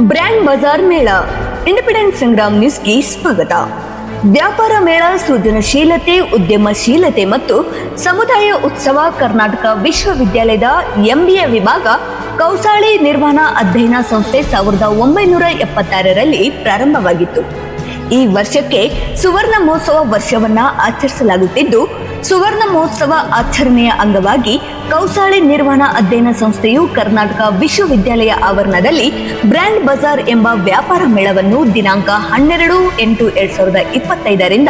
Brand Bazaar ಮೇಳ. Independence Sangram ನ್ಯೂಸ್ಗೆ ಸ್ವಾಗತ. ವ್ಯಾಪಾರ ಮೇಳ, ಸೃಜನಶೀಲತೆ, ಉದ್ಯಮಶೀಲತೆ ಮತ್ತು ಸಮುದಾಯ ಉತ್ಸವ ಕರ್ನಾಟಕ ವಿಶ್ವವಿದ್ಯಾಲಯದ ಎಂಬಿಎ ವಿಭಾಗ ಕೌಸಾಳಿ ನಿರ್ವಹಣಾ ಅಧ್ಯಯನ ಸಂಸ್ಥೆ ಸಾವಿರದ ಒಂಬೈನೂರ ಎಪ್ಪತ್ತಾರರಲ್ಲಿ ಪ್ರಾರಂಭವಾಗಿತ್ತು. ಈ ವರ್ಷಕ್ಕೆ ಸುವರ್ಣ ಮಹೋತ್ಸವ ವರ್ಷವನ್ನ ಆಚರಿಸಲಾಗುತ್ತಿದ್ದು ಸುವರ್ಣ ಮಹೋತ್ಸವ ಆಚರಣೆಯ ಅಂಗವಾಗಿ ಕೌಸಾಳೆ ನಿರ್ವಹಣಾ ಅಧ್ಯಯನ ಸಂಸ್ಥೆಯು ಕರ್ನಾಟಕ ವಿಶ್ವವಿದ್ಯಾಲಯ ಆವರಣದಲ್ಲಿ ಬ್ರ್ಯಾಂಡ್ ಬಜಾರ್ ಎಂಬ ವ್ಯಾಪಾರ ಮೇಳವನ್ನು ದಿನಾಂಕ ಹನ್ನೆರಡು ಎಂಟು ಎರಡ್ ಸಾವಿರದ ಇಪ್ಪತ್ತೈದರಿಂದ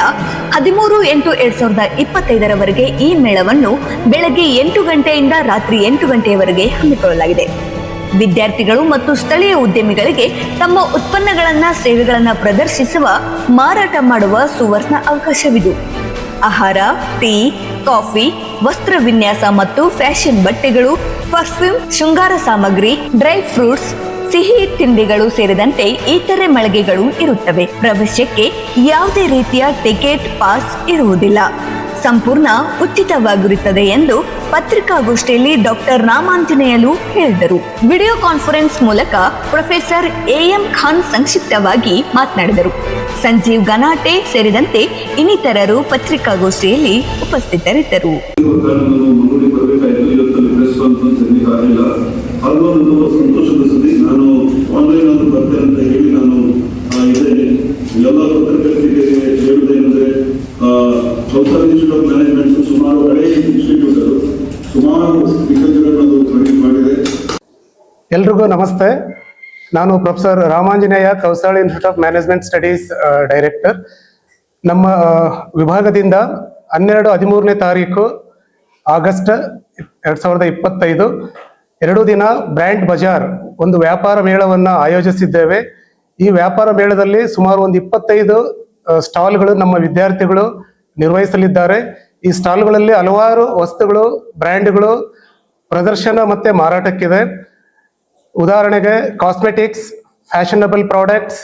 ಹದಿಮೂರು ಎಂಟು ಎರಡ್ ಸಾವಿರದ ಇಪ್ಪತ್ತೈದರವರೆಗೆ ಈ ಮೇಳವನ್ನು ಬೆಳಗ್ಗೆ ಎಂಟು ಗಂಟೆಯಿಂದ ರಾತ್ರಿ ಎಂಟು ಗಂಟೆಯವರೆಗೆ ಹಮ್ಮಿಕೊಳ್ಳಲಾಗಿದೆ. ವಿದ್ಯಾರ್ಥಿಗಳು ಮತ್ತು ಸ್ಥಳೀಯ ಉದ್ಯಮಿಗಳಿಗೆ ತಮ್ಮ ಉತ್ಪನ್ನಗಳನ್ನ ಸೇವೆಗಳನ್ನ ಪ್ರದರ್ಶಿಸುವ ಮಾರಾಟ ಮಾಡುವ ಸುವರ್ಣ ಅವಕಾಶವಿದು. ಆಹಾರ, ಟೀ, ಕಾಫಿ, ವಸ್ತ್ರ ವಿನ್ಯಾಸ ಮತ್ತು ಫ್ಯಾಷನ್ ಬಟ್ಟೆಗಳು, ಪರ್ಫ್ಯೂಮ್, ಶೃಂಗಾರ ಸಾಮಗ್ರಿ, ಡ್ರೈ ಫ್ರೂಟ್ಸ್, ಸಿಹಿ ತಿಂಡಿಗಳು ಸೇರಿದಂತೆ ಇತರೆ ಮಳಿಗೆಗಳು ಇರುತ್ತವೆ. ಪ್ರವೇಶಕ್ಕೆ ಯಾವುದೇ ರೀತಿಯ ಟಿಕೆಟ್ ಪಾಸ್ ಇರುವುದಿಲ್ಲ. ಸಂಪೂರ್ಣ ಉಚಿತವಾಗಿರುತ್ತದೆ ಎಂದು ಪತ್ರಿಕಾಗೋಷ್ಠಿಯಲ್ಲಿ ಡಾಕ್ಟರ್ ರಾಮಾಂಜನೇಯಲು ಹೇಳಿದರು. ವಿಡಿಯೋ ಕಾನ್ಫರೆನ್ಸ್ ಮೂಲಕ ಪ್ರೊಫೆಸರ್ ಎಎಂ ಖಾನ್ ಸಂಕ್ಷಿಪ್ತವಾಗಿ ಮಾತನಾಡಿದರು. ಸಂಜೀವ್ ಗನಾಟೆ ಸೇರಿದಂತೆ ಇನ್ನಿತರರು ಪತ್ರಿಕಾಗೋಷ್ಠಿಯಲ್ಲಿ ಉಪಸ್ಥಿತರಿದ್ದರು. ಎಲ್ಲ ಆಫ್ ಮ್ಯಾನೇಜ್ಮೆಂಟ್ ಸುಮಾರು ಹಳೆ ಇನ್ಸ್ಟಿಟ್ಯೂಟ್ ಸುಮಾರು ಎಲ್ರಿಗೂ ನಮಸ್ತೆ. ನಾನು professor Ramanjaneya Kousali institute of management studies director. ನಮ್ಮ ವಿಭಾಗದಿಂದ ಹನ್ನೆರಡು ಹದಿಮೂರನೇ ತಾರೀಕು ಆಗಸ್ಟ್ ಎರಡ್ ಸಾವಿರದ ಇಪ್ಪತ್ತೈದು, ಎರಡು ದಿನ ಬ್ರ್ಯಾಂಡ್ ಬಜಾರ್, ಒಂದು ವ್ಯಾಪಾರ ಮೇಳವನ್ನು ಆಯೋಜಿಸಿದ್ದೇವೆ. ಈ ವ್ಯಾಪಾರ ಮೇಳದಲ್ಲಿ ಸುಮಾರು ಒಂದು ಇಪ್ಪತ್ತೈದು ಸ್ಟಾಲ್ಗಳು ನಮ್ಮ ವಿದ್ಯಾರ್ಥಿಗಳು ನಿರ್ವಹಿಸಲಿದ್ದಾರೆ. ಈ ಸ್ಟಾಲ್ಗಳಲ್ಲಿ ಹಲವಾರು ವಸ್ತುಗಳು, ಬ್ರ್ಯಾಂಡ್ಗಳು ಪ್ರದರ್ಶನ ಮತ್ತೆ ಮಾರಾಟಕ್ಕಿದೆ. ಉದಾಹರಣೆಗೆ cosmetics, fashionable products,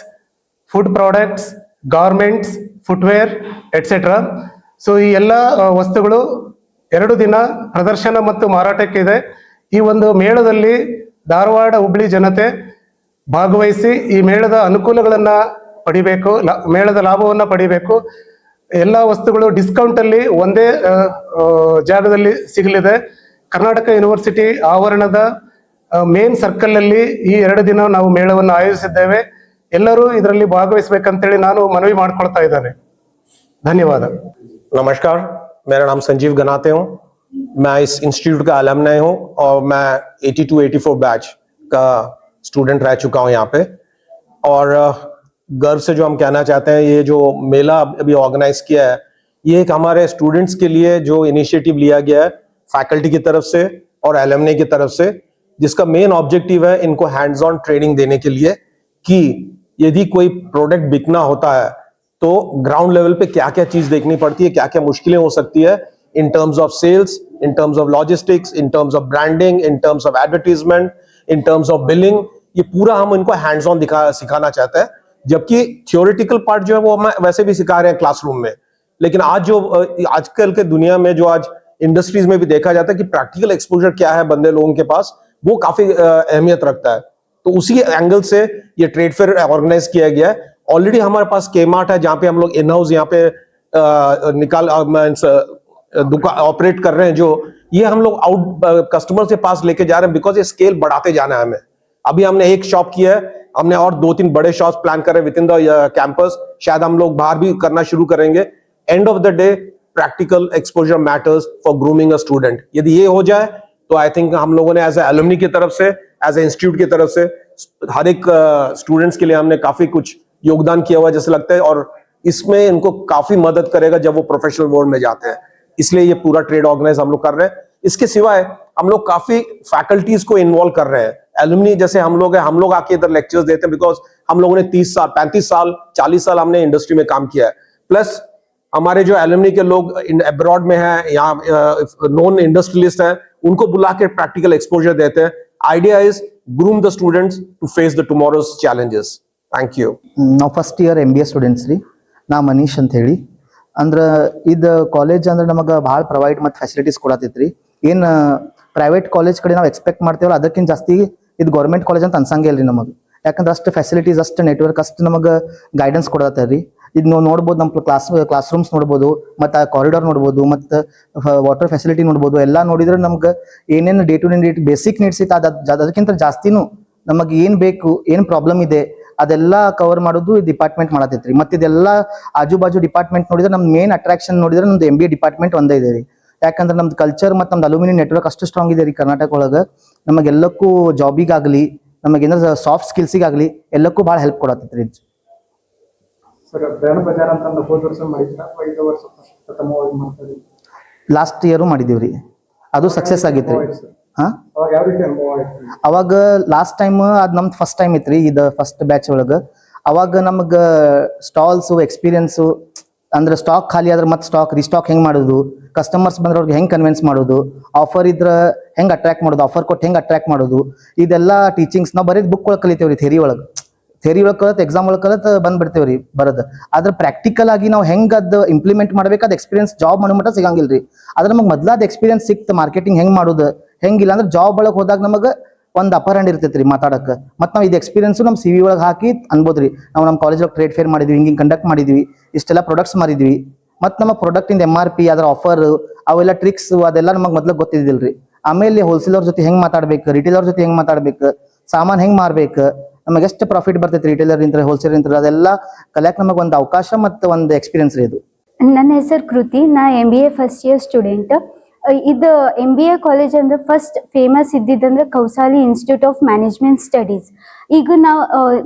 food products, garments, footwear etcetera so ಈ ಎಲ್ಲ ವಸ್ತುಗಳು ಎರಡು ದಿನ ಪ್ರದರ್ಶನ ಮತ್ತು ಮಾರಾಟಕ್ಕಿದೆ. ಈ ಒಂದು ಮೇಳದಲ್ಲಿ ಧಾರವಾಡ ಹುಬ್ಳಿ ಜನತೆ ಭಾಗವಹಿಸಿ ಈ ಮೇಳದ ಅನುಕೂಲಗಳನ್ನು ಪಡಿಬೇಕು ಮೇಳದ ಲಾಭವನ್ನು ಪಡಿಬೇಕು. ಎಲ್ಲ ವಸ್ತುಗಳು ಡಿಸ್ಕೌಂಟ್ ಅಲ್ಲಿ ಒಂದೇ ಆ, ಆ, ಜಾಗದಲ್ಲಿ ಸಿಗಲಿದೆ ಕರ್ನಾಟಕ ಯೂನಿವರ್ಸಿಟಿ ಆವರಣದ ಮೇನ್ ಸರ್ಕಲ್ ಅಲ್ಲಿ ಈ ಎರಡು ದಿನ ನಾವು ಮೇಳವನ್ನು ಆಯೋಜಿಸಿದ್ದೇವೆ ಎಲ್ಲರೂ ಇದರಲ್ಲಿ ಭಾಗವಹಿಸಬೇಕಂತೇಳಿ ನಾನು ಮನವಿ ಮಾಡ್ಕೊಳ್ತಾ ಇದ್ದೇನೆ ಧನ್ಯವಾದ नमस्कार मेरा नाम संजीव गनाते हूँ मैं इस इंस्टीट्यूट का अलमनाई हूँ और मैं 82 84 बैच का स्टूडेंट रह चुका हूँ यहाँ पे और अ, गर्व से जो हम कहना चाहते हैं, ये जो मेला अभी ऑर्गेनाइज किया है, ये एक हमारे स्टूडेंट्स के लिए जो इनिशिएटिव लिया गया है फैकल्टी की तरफ़ से और एलमने की तरफ़ से, जिसका मेन ऑब्जेक्टिव है इनको हैंड्स ऑन ट्रेनिंग देने के लिए कि यदि कोई प्रोडक्ट बिकना होता है तो ग्राउंड लेवल पे क्या क्या चीज़ देखनी पड़ती है क्या क्या मुश्किलें हो सकती है in terms of sales in terms of logistics in terms of branding in terms of advertisement in terms of billing ये पूरा हम इनको हैंड्स ऑन दिखा, सिखाना चाहते हैं। जबकि थियोरिटिकल पार्ट जो है वो हम वैसे भी सिखा रहे हैं क्लासरूम में। लेकिन आज जो आजकल के दुनिया में जो आज इंडस्ट्रीज़ में भी देखा जाता है कि प्रैक्टिकल एक्सपोजर क्या है बंदे लोगों के पास, वो काफ़ी अहमियत रखता है। तो उसी एंगल से ये ट्रेड फेयर ऑर्गेनाइज किया गया है। ऑलरेडी हमारे पास के मार्ट है, जहाँ पे हम लोग इन हाउस यहाँ पे निकाल दुकान ऑपरेट कर रहे हैं जो, ये हम लोग आउट कस्टमर के पास लेके जा रहे हैं बिकॉज़ ये स्केल बढ़ाते जाना है हमें। अभी हमने एक शॉप किया है हमने और दो तीन बड़े शॉप्स प्लान कर रहे विद इन द कैंपस शायद हम लोग बाहर भी करना शुरू करेंगे. End of the day practical exposure matters for grooming a student यदि ये हो जाए तो आई थिंक हम लोगों ने एज ए एलुमनी की तरफ़ से एज ए इंस्टीट्यूट की तरफ़ से हर एक स्टूडेंट्स uh, के लिए हमने काफ़ी कुछ योगदान किया हुआ जैसे लगता है और इसमें इनको काफ़ी मदद करेगा जब वो प्रोफेशनल वर्ल्ड में जाते हैं. इसलिए ये पूरा ट्रेड ऑर्गेनाइज हम लोग कर रहे हैं. इसके सिवाय हम लोग काफ़ी फैकल्टीज को इन्वॉल्व कर रहे हैं. एलुमनी जैसे हम लोग हैं हम लोग आके इधर लेक्चर्स देते हैं बिकॉज हम लोगों ने तीस साल पैंतीस साल चालीस साल हमने इंडस्ट्री में काम किया है प्लस हमारे जो एलुमनी के लोग अब्रॉड में हैं यहाँ नॉन इंडस्ट्रियलिस्ट हैं उनको बुला के प्रैक्टिकल एक्सपोजर देते हैं idea is groom the students to face the tomorrow's challenges thank you ನಾವು first year M B A students ರೀ ನಾ ಮನೀಶ್ ಅಂತ ಹೇಳಿ ಅಂದ್ರೆ ಇದು ಕಾಲೇಜ್ ಅಂದ್ರೆ ನಮಗೆ ಭಾಳ ಪ್ರೊವೈಡ್ ಮತ್ತು ಫೆಸಿಲಿಟೀಸ್ ಕೊಡತೈತ್ರಿ ಏನು ಪ್ರೈವೇಟ್ ಕಾಲೇಜ್ ಕಡೆ ನಾವು ಎಕ್ಸ್ಪೆಕ್ಟ್ ಮಾಡ್ತೇವಲ್ಲ ಅದಕ್ಕಿಂತ ಜಾಸ್ತಿ ಇದು ಗೌರ್ಮೆಂಟ್ ಕಾಲೇಜ್ ಅಂತ ಅನ್ಸಂಗೆ ಇಲ್ರಿ ನಮಗೆ. ಯಾಕಂದ್ರೆ ಅಷ್ಟು ಫೆಸಿಲಿಟೀಸ್ ಅಷ್ಟು ನೆಟ್ವರ್ಕ್ ಅಷ್ಟು ನಮಗೆ ಗೈಡೆನ್ಸ್ ಕೊಡತ್ತೆ ರೀ ಇದು ನಾವು ನೋಡ್ಬೋದು ನಮ್ಮ ಕ್ಲಾಸ್ ಕ್ಲಾಸ್ ರೂಮ್ಸ್ ನೋಡ್ಬೋದು, ಮತ್ತು ಕಾರಿಡಾರ್ ನೋಡ್ಬೋದು, ಮತ್ತು ವಾಟರ್ ಫೆಸಿಲಿಟಿ ನೋಡ್ಬೋದು, ಎಲ್ಲ ನೋಡಿದ್ರೆ ನಮ್ಗೆ ಏನೇನು day to day basic needs ಇತ್ತು, ಅದು ಅದಕ್ಕಿಂತ ಜಾಸ್ತಿನೂ ನಮಗೆ ಏನು ಬೇಕು, ಏನು ಪ್ರಾಬ್ಲಮ್ ಇದೆ, ಅದೆಲ್ಲ ಕವರ್ ಮಾಡೋದು ಡಿಪಾರ್ಟ್ಮೆಂಟ್ ಮಾಡತೈತ್ರಿ. ಮತ್ತೆ ಇದೆಲ್ಲ ಆಜು ಬಾಜು ಡಿಪಾರ್ಟ್ಮೆಂಟ್ ನೋಡಿದ್ರೆ ನಮ್ಮ ಮೇನ್ ಅಟ್ರಾಕ್ಷನ್ ನೋಡಿದ್ರೆ ನಮ್ದು ಎಂ ಬಿ ಡಿಪಾರ್ಟ್ಮೆಂಟ್ ಒಂದೇ ಇದೆ ರೀ. ಯಾಕಂದ್ರೆ ನಮ್ದು ಕಲ್ಚರ್ ಮತ್ತು ನಮ್ದು ಅಲ್ಯೂಮಿನಿ ನೆಟ್ವರ್ಕ್ ಅಷ್ಟು ಸ್ಟ್ರಾಂಗ್ ಇದೆ ರೀ ಕರ್ನಾಟಕ ಒಳಗೆ. ನಮಗೆಲ್ಲಕ್ಕೂ ಜಾಬಿಗಾಗಲಿ ನಮಗೇನಾದ್ರು ಸಾಫ್ಟ್ ಸ್ಕಿಲ್ಸಿಗಾಗಲಿ ಎಲ್ಲಕ್ಕೂ ಭಾಳ ಹೆಲ್ಪ್ ರೀ ಮಾಡ್ತಾರೆ ಲಾಸ್ಟ್ ಇಯರು ರೀ. ಅದು ಸಕ್ಸಸ್ ಆಗಿತ್ತು ರೀ ಹಾಂ? ಅವಾಗ ಲಾಸ್ಟ್ ಟೈಮ್ ಅದು ನಮ್ದು ಫಸ್ಟ್ ಟೈಮ್ ಇತ್ರಿ ಇದು ಫಸ್ಟ್ ಬ್ಯಾಚ್ ಒಳಗ. ಅವಾಗ ನಮಗ ಸ್ಟಾಲ್ಸ್ ಎಕ್ಸ್ಪೀರಿಯನ್ಸು ಅಂದ್ರೆ ಸ್ಟಾಕ್ ಖಾಲಿ ಆದ್ರೆ ಮತ್ತೆ ಸ್ಟಾಕ್ ರಿಸ್ಟಾಕ್ ಹೆಂಗ್ ಮಾಡೋದು? ಕಸ್ಟಮರ್ಸ್ ಬಂದ್ರೆ ಅವ್ರಿಗೆ ಹೆಂಗ್ ಕನ್ವಿನ್ಸ್ ಮಾಡೋದು? ಆಫರ್ ಇದ್ರ ಹೆಂಗ್ ಅಟ್ರಾಕ್ಟ್ ಮಾಡೋದು? ಆಫರ್ ಕೊಟ್ಟು ಹೆಂಗ್ ಅಟ್ರಾಕ್ಟ್ ಮಾಡೋದು? ಇದೆಲ್ಲ ಟೀಚಿಂಗ್ಸ್ ನಾವು ಬರೀ ಬುಕ್ ಒಳಗೆ ಕಲಿತೇವ್ರಿ ಥೇರಿ ಒಳಗೆ. ಥೇರಿ ಒಳಗೆ ಕಲತ್ ಎಕ್ಸಾಮ್ ಒಳಗೆ ಕಲತ್ ಬಂದ್ಬಿಡ್ತೇವ್ರಿ ಬರೋದು. ಆದ್ರೆ ಪ್ರಾಕ್ಟಿಕಲ್ ಆಗಿ ನಾವು ಹೆಂಗ್ ಅದ್ ಇಂಪ್ಲಿಮೆಂಟ್ ಮಾಡ್ಬೇಕಾದ ಎಕ್ಸ್ಪೀರಿಯನ್ಸ್ ಜಾಬ್ ಮಾಡೋ ಮಟ್ಟ ಸಿಗಂಗಿಲ್ರಿ. ಆದ್ರೆ ನಮಗೆ ಮೊದ್ಲಾದ ಎಕ್ಸ್ಪೀರಿಯನ್ಸ್ ಸಿಕ್ತು ಮಾರ್ಕೆಟಿಂಗ್ ಹೆಂಗ್ ಮಾಡೋದು? ಹೆಂಗಿಲ್ಲ ಅಂದ್ರೆ ಜಾಬ್ ಒಳಗೆ ಹೋದಾಗ ನಮಗೆ ಒಂದು ಅಪರ್ ಹ್ಯಾಂಡ್ ಇರ್ತೈತ್ರಿ ಮಾತಾಡಕ್ಕೆ ಮತ್ತು ನಾವು ಇದು ಎಕ್ಸ್ಪೀರಿಯನ್ಸು ನಮ್ಮ ಸಿ ವಿ ಒಳಗೆ ಹಾಕಿ ಅನ್ಬೋದ್ರಿ. ನಾವು ನಮ್ಮ ಕಾಲೇಜ್ ಒಳಗೆ ಟ್ರೇಡ್ ಫೇರ್ ಮಾಡಿದ್ವಿ ಹಿಂಗೆ ಕಂಡಕ್ಟ್ ಮಾಡಿದ್ವಿ, ಇಷ್ಟೆಲ್ಲ ಪ್ರಾಡಕ್ಟ್ಸ್ ಮಾಡಿದ್ವಿ ಮತ್ತು ನಮ್ಮ ಪ್ರಾಡಕ್ಟಿಂದ ಎಂ ಆರ್ ಪಿ ಅದರ ಆಫರ್ ಅವೆಲ್ಲ ಟ್ರಿಕ್ಸ್ ಅದೆಲ್ಲ ನಮಗೆ ಮೊದ್ಲು ರೀ ಆಮೇಲೆ ಹೋಲ್ಸೇಲರ್ ಜೊತೆ ಹೆಂಗೆ ಮಾತಾಡ್ಬೇಕು ರಿಟೇಲರ್ ಜೊತೆ ಹೆಂಗೆ ಮಾತಾಡ್ಬೇಕು, ಸಾಮಾನು ಹೆಂಗೆ ಮಾರ್ಬೇಕು, ನಮಗೆ ಎಷ್ಟು ಪ್ರಾಫಿಟ್ ಬರ್ತೈತಿ ರಿಟೇಲರ್ ಇಂತ್ರ ಹೋಲ್ಸೇಲರ್ ಇಂತ್ರ, ಅದೆಲ್ಲ ಕಲಿಯಕ್ಕೆ ನಮಗೆ ಒಂದು ಅವಕಾಶ ಮತ್ತು ಒಂದು ಎಕ್ಸ್ಪೀರಿಯನ್ಸ್ ರೀ ಇದು. ನನ್ನ ಹೆಸರು ಕೃತಿ, ನಾ M B A first year student ಇದು ಎಂ ಬಿ ಎ ಕಾಲೇಜ್ ಅಂದ್ರೆ first famous ಇದ್ದಿದ್ದಂದ್ರೆ Kousali institute of management studies ಈಗ ನಾವು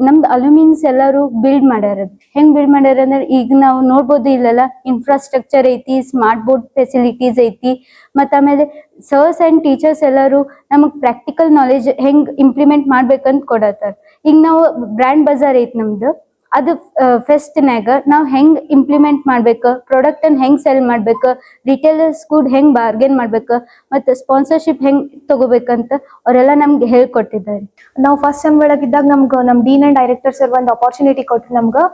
ನಮ್ದು ಅಲ್ಯೂಮಿನ್ಸ್ ಎಲ್ಲರೂ ಬಿಲ್ಡ್ ಮಾಡ್ಯಾರ. ಹೆಂಗ್ ಬಿಲ್ಡ್ ಮಾಡ್ಯಾರ ಅಂದ್ರೆ ಈಗ ನಾವು ನೋಡ್ಬೋದು ಇಲ್ಲೆಲ್ಲ ಇನ್ಫ್ರಾಸ್ಟ್ರಕ್ಚರ್ ಐತಿ ಸ್ಮಾರ್ಟ್ ಬೋರ್ಡ್ ಫೆಸಿಲಿಟೀಸ್ ಐತಿ, ಮತ್ತ ಆಮೇಲೆ ಸರ್ಸ್ ಅಂಡ್ ಟೀಚರ್ಸ್ ಎಲ್ಲರೂ ನಮಗ್ ಪ್ರಾಕ್ಟಿಕಲ್ ನಾಲೆಜ್ ಹೆಂಗ್ ಇಂಪ್ಲಿಮೆಂಟ್ ಮಾಡ್ಬೇಕಂತ ಕೊಡತ್ತಾರ ಈಗ ನಾವು ಬ್ರ್ಯಾಂಡ್ ಬಜಾರ್ ಐತಿ ನಮ್ದು. ಅದು ಫೆಸ್ಟ್ನ್ಯಾಗ ನಾವು ಹೆಂಗ್ ಇಂಪ್ಲಿಮೆಂಟ್ ಮಾಡ್ಬೇಕು ಪ್ರಾಡಕ್ಟ್ ಅನ್ನ ಹೆಂಗ್ ಸೆಲ್ ಮಾಡ್ಬೇಕು ರಿಟೇಲರ್ಸ್ ಕೂಡ ಹೆಂಗ್ ಬಾರ್ಗೇನ್ ಮಾಡ್ಬೇಕು, ಮತ್ತು ಸ್ಪಾನ್ಸರ್ಶಿಪ್ ಹೆಂಗ್ ತಗೋಬೇಕಂತ ಅವರೆಲ್ಲ ನಮ್ಗೆ ಹೇಳ್ಕೊಟ್ಟಿದ್ದಾರೆ. ನಾವು ಫಸ್ಟ್ ಸೆಮ್ ಒಳಗಿದ್ದಾಗ ನಮ್ಗೆ ನಮ್ಮ ಡೀನ್ ಅಂಡ್ ಡೈರೆಕ್ಟರ್ ಸರ್ ಒಂದು ಅಪಾರ್ಚುನಿಟಿ ಕೊಟ್ಟು ನಮ್ಗೆ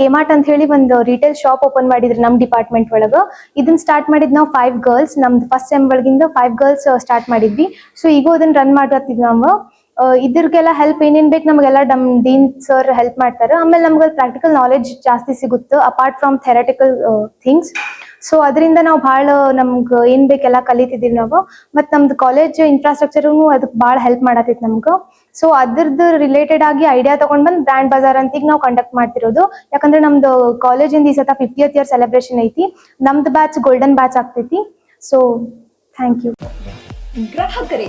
ಕೆಮಾರ್ಟ್ ಅಂತ ಹೇಳಿ ಒಂದು ರಿಟೇಲ್ ಶಾಪ್ ಓಪನ್ ಮಾಡಿದ್ರು ನಮ್ಮ ಡಿಪಾರ್ಟ್ಮೆಂಟ್ ಒಳಗೆ. ಇದನ್ನ ಸ್ಟಾರ್ಟ್ ಮಾಡಿದ್ ನಾವು ಫೈವ್ ಗರ್ಲ್ಸ್ ನಮ್ದು ಫಸ್ಟ್ ಸೆಮ್ ಒಳಗಿಂದ ಫೈವ್ ಗರ್ಲ್ಸ್ ಸ್ಟಾರ್ಟ್ ಮಾಡಿದ್ವಿ. ಸೊ ಈಗ ಅದನ್ನ ರನ್ ಮಾಡತ್ತಿದ್ವಿ ನಾವು. ಇದ್ರಿಗೆಲ್ಲ ಹೆಲ್ಪ್ ಏನೇನ್ ಬೇಕು ನಮಗೆಲ್ಲ ನಮ್ ಡೀನ್ ಸರ್ ಹೆಲ್ಪ್ ಮಾಡ್ತಾರೆ. ಆಮೇಲೆ ನಮ್ಗೆ ಪ್ರಾಕ್ಟಿಕಲ್ ನಾಲೆಜ್ ಜಾಸ್ತಿ ಸಿಗುತ್ತೆ apart from theoretical things so ಅದರಿಂದ ನಾವು ಭಾಳ ನಮ್ಗೆ ಏನ್ ಬೇಕೆಲ್ಲ ಕಲಿತಿದೀವಿ ನಾವು. ಮತ್ತು ನಮ್ದು ಕಾಲೇಜ್ ಇನ್ಫ್ರಾಸ್ಟ್ರಕ್ಚರ್ನು ಅದಕ್ಕೆ ಭಾಳ ಹೆಲ್ಪ್ ಮಾಡತೈತಿ ನಮ್ಗೆ. ಸೊ ಅದ್ರದ್ದು ರಿಲೇಟೆಡ್ ಆಗಿ ಐಡಿಯಾ ತಗೊಂಡ್ ಬಂದು ಬ್ರ್ಯಾಂಡ್ ಬಜಾರ್ ಅಂತ ಈಗ ನಾವು ಕಂಡಕ್ಟ್ ಮಾಡ್ತಿರೋದು. ಯಾಕಂದ್ರೆ ನಮ್ದು ಕಾಲೇಜಿಂದ ಈ ಸತ ಫಿಫ್ಟಿಯತ್ ಇಯರ್ ಸೆಲೆಬ್ರೇಷನ್ ಐತಿ. ನಮ್ದು ಬ್ಯಾಚ್ ಗೋಲ್ಡನ್ ಬ್ಯಾಚ್ ಆಗ್ತೈತಿ. ಸೊ ಥ್ಯಾಂಕ್ ಯು ಗ್ರಾಹಕರೇ